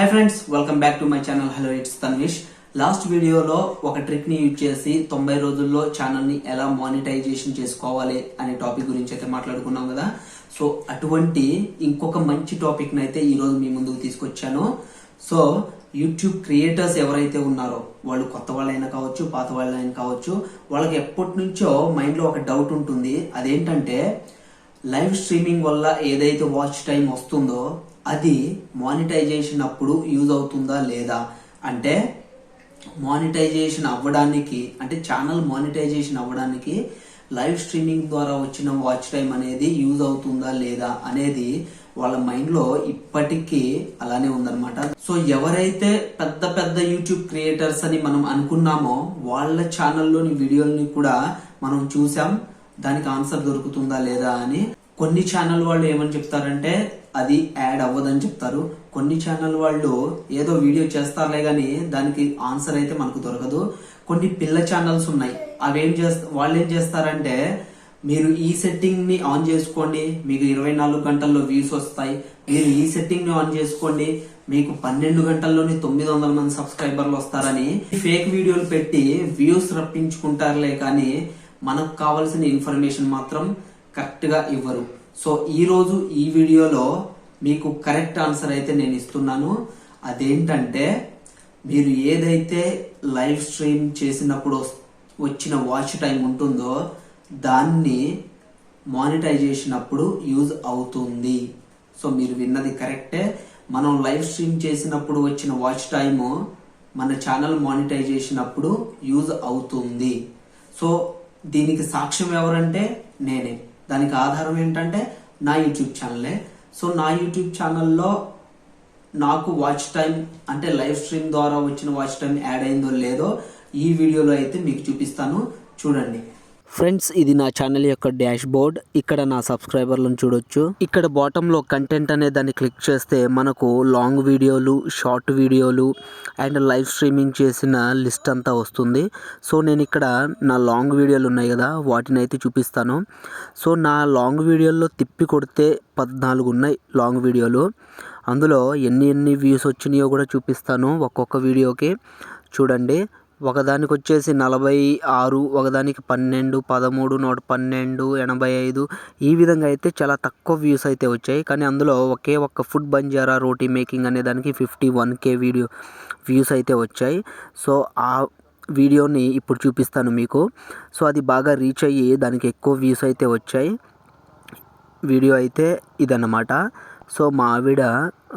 Hi friends welcome back to my channel hello it's Tanvish last వీడియోలో ఒక ట్రిక్ని use చేసి తొంభై రోజుల్లో ఛానల్ని ఎలా మానిటైజేషన్ చేసుకోవాలి అనే టాపిక్ గురించి అయితే మాట్లాడుకున్నాం కదా. సో అటువంటి ఇంకొక మంచి టాపిక్ని అయితే ఈ రోజు మీ ముందుకు తీసుకొచ్చాను. సో యూట్యూబ్ క్రియేటర్స్ ఎవరైతే ఉన్నారో వాళ్ళు కొత్త వాళ్ళైనా కావచ్చు పాత వాళ్ళైనా కావచ్చు వాళ్ళకి ఎప్పటి నుంచో మైండ్లో ఒక డౌట్ ఉంటుంది. అదేంటంటే లైవ్ స్ట్రీమింగ్ వల్ల ఏదైతే వాచ్ టైం వస్తుందో అది మానిటైజేషన్ అప్పుడు యూజ్ అవుతుందా లేదా? అంటే మానిటైజేషన్ అవ్వడానికి అంటే ఛానల్ మానిటైజేషన్ అవ్వడానికి లైవ్ స్ట్రీమింగ్ ద్వారా వచ్చిన వాచ్ టైం అనేది యూజ్ అవుతుందా లేదా అనేది వాళ్ళ మైండ్లో ఇప్పటికీ అలానే ఉందన్నమాట. సో ఎవరైతే పెద్ద పెద్ద యూట్యూబ్ క్రియేటర్స్ అని మనం అనుకున్నామో వాళ్ళ ఛానల్లోని వీడియోల్ని కూడా మనం చూసాం. దానికి ఆన్సర్ దొరుకుతుందా లేదా అని కొన్ని ఛానల్ వాళ్ళు ఏమని చెప్తారంటే అది యాడ్ అవ్వదని చెప్తారు. కొన్ని ఛానల్ వాళ్ళు ఏదో వీడియో చేస్తారులే కానీ దానికి ఆన్సర్ అయితే మనకు దొరకదు. కొన్ని పిల్ల ఛానల్స్ ఉన్నాయి. అవేం చేస్తా వాళ్ళు ఏం చేస్తారంటే మీరు ఈ సెట్టింగ్ని ఆన్ చేసుకోండి. మీకు ఇరవై నాలుగు గంటల్లో వ్యూస్ వస్తాయి. మీరు ఈ సెట్టింగ్ని ఆన్ చేసుకోండి. మీకు పన్నెండు గంటల్లోనే తొమ్మిది వందల మంది సబ్స్క్రైబర్లు వస్తారని ఫేక్ వీడియోలు పెట్టి వ్యూస్ రప్పించుకుంటారులే కానీ మనకు కావాల్సిన ఇన్ఫర్మేషన్ మాత్రం కరెక్ట్గా ఇవ్వరు. సో ఈరోజు ఈ వీడియోలో మీకు కరెక్ట్ ఆన్సర్ అయితే నేను ఇస్తున్నాను. అదేంటంటే మీరు ఏదైతే లైవ్ స్ట్రీమ్ చేసినప్పుడు వస్- వచ్చిన వాచ్ టైం ఉంటుందో దాన్ని మానిటైజేషన్ అప్పుడు యూజ్ అవుతుంది. సో మీరు విన్నది కరెక్టే. మనం లైవ్ స్ట్రీమ్ చేసినప్పుడు వచ్చిన వాచ్ టైము మన ఛానల్ మానిటైజేషన్ అప్పుడు యూజ్ అవుతుంది. సో దీనికి సాక్ష్యం ఎవరంటే నేనే. దానికి ఆధారం ఏంటంటే నా యూట్యూబ్ ఛానలే. సో నా యూట్యూబ్ ఛానల్లో నాకు వాచ్ టైం అంటే లైవ్ స్ట్రీమ్ ద్వారా వచ్చిన వాచ్ టైం యాడ్ అయిందో లేదో ఈ వీడియోలో అయితే మీకు చూపిస్తాను. చూడండి. ఫ్రెండ్స్ ఇది నా ఛానల్ యొక్క డాష్ బోర్డ్ ఇక్కడ నా సబ్స్క్రైబర్లను చూడొచ్చు. ఇక్కడ బాటంలో కంటెంట్ అనే దాన్ని క్లిక్ చేస్తే మనకు లాంగ్ వీడియోలు షార్ట్ వీడియోలు అండ్ లైవ్ స్ట్రీమింగ్ చేసిన లిస్ట్ అంతా వస్తుంది. సో నేను ఇక్కడ నా లాంగ్ వీడియోలు ఉన్నాయి కదా వాటిని అయితే చూపిస్తాను. సో నా లాంగ్ వీడియోల్లో తిప్పి కొడితే పద్నాలుగు ఉన్నాయి లాంగ్ వీడియోలు. అందులో ఎన్ని ఎన్ని వ్యూస్ వచ్చినాయో కూడా చూపిస్తాను ఒక్కొక్క వీడియోకి. చూడండి. ఒకదానికి వచ్చేసి నలభై ఆరు ఒకదానికి పన్నెండు పదమూడు నూట పన్నెండు ఎనభై ఐదు. ఈ విధంగా అయితే చాలా తక్కువ వ్యూస్ అయితే వచ్చాయి. కానీ అందులో ఒకే ఒక్క ఫుడ్ బంజారా రోటీ మేకింగ్ అనే దానికి fifty one K video views అయితే వచ్చాయి. సో ఆ వీడియోని ఇప్పుడు చూపిస్తాను మీకు. సో అది బాగా రీచ్ అయ్యి దానికి ఎక్కువ వ్యూస్ అయితే వచ్చాయి. వీడియో అయితే ఇదన్నమాట. సో మా ఆవిడ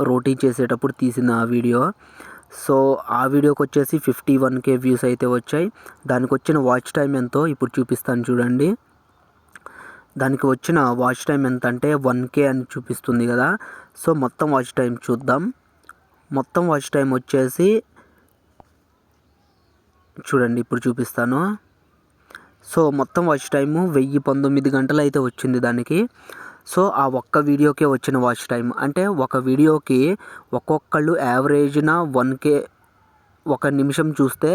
రోటీ చేసేటప్పుడు తీసిన వీడియో. సో ఆ వీడియోకి వచ్చేసి ఫిఫ్టీ వన్ కే వ్యూస్ అయితే వచ్చాయి. దానికి వచ్చిన వాచ్ టైం ఎంతో? ఇప్పుడు చూపిస్తాను చూడండి. దానికి వచ్చిన వాచ్ టైం ఎంత అంటే వన్ కే అని చూపిస్తుంది కదా. సో మొత్తం వాచ్ టైం చూద్దాం. మొత్తం వాచ్ టైం వచ్చేసి చూడండి ఇప్పుడు చూపిస్తాను. సో మొత్తం వాచ్ టైము వెయ్యి పంతొమ్మిది గంటలు అయితే వచ్చింది దానికి. సో ఆ ఒక్క వీడియోకే వచ్చిన వాచ్ టైం అంటే ఒక వీడియోకి ఒక్కొక్కళ్ళు యావరేజ్న వన్ కే ఒక నిమిషం చూస్తే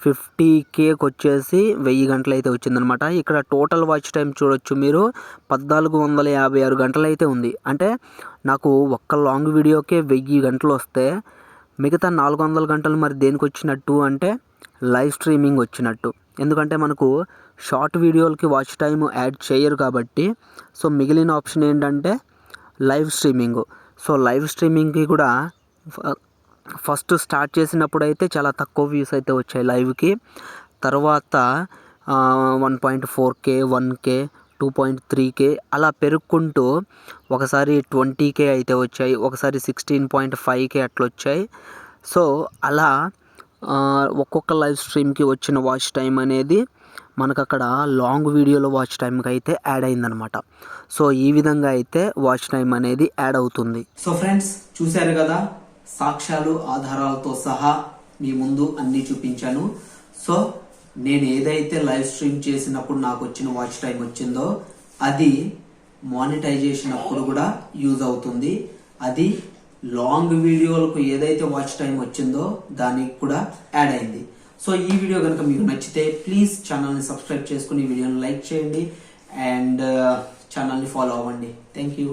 ఫిఫ్టీ కేకి వచ్చేసి వెయ్యి గంటలు అయితే వచ్చిందనమాట. ఇక్కడ టోటల్ వాచ్ టైం చూడొచ్చు మీరు. పద్నాలుగు వందల యాభై ఆరు గంటలు అయితే ఉంది. అంటే నాకు ఒక్క లాంగ్ వీడియోకే వెయ్యి గంటలు వస్తే మిగతా నాలుగు వందల గంటలు మరి దేనికి వచ్చినట్టు అంటే లైవ్ స్ట్రీమింగ్ వచ్చినట్టు. ఎందుకంటే మనకు షార్ట్ వీడియోలకి వాచ్ టైం యాడ్ చేయరు కాబట్టి సో మిగిలిన ఆప్షన్ ఏంటంటే లైవ్ స్ట్రీమింగ్. సో లైవ్ స్ట్రీమింగ్కి కూడా ఫస్ట్ స్టార్ట్ చేసినప్పుడు అయితే చాలా తక్కువ వ్యూస్ అయితే వచ్చాయి లైవ్కి. తర్వాత one point four K one K two point three K అలా పెరుక్కుంటూ ఒకసారి ట్వంటీ కే అయితే వచ్చాయి. ఒకసారి సిక్స్టీన్ పాయింట్ ఫైవ్ కే అట్లా వచ్చాయి సో అలా ఒక్కొక్క లైవ్ స్ట్రీమ్కి వచ్చిన వాచ్ టైం అనేది మనకు అక్కడ లాంగ్ వీడియోలో వాచ్ టైంకి అయితే యాడ్ అయిందనమాట సో ఈ విధంగా అయితే వాచ్ టైం అనేది యాడ్ అవుతుంది. సో ఫ్రెండ్స్ చూశారు కదా సాక్ష్యాలు ఆధారాలతో సహా మీ ముందు అన్ని చూపించాను. సో నేను ఏదైతే లైవ్ స్ట్రీమ్ చేసినప్పుడు నాకు వచ్చిన వాచ్ టైం వచ్చిందో అది మానిటైజేషన్ అప్పుడు కూడా యూజ్ అవుతుంది. అది లాంగ్ వీడియోలకు ఏదైతే వాచ్ టైం వచ్చిందో దానికి కూడా యాడ్ అయింది. సో ఈ వీడియో కనుక మీకు నచ్చితే ప్లీజ్ ఛానల్ని సబ్స్క్రైబ్ చేసుకుని ఈ వీడియోని లైక్ చేయండి. అండ్ uh, ఛానల్ని ఫాలో అవ్వండి. Thank you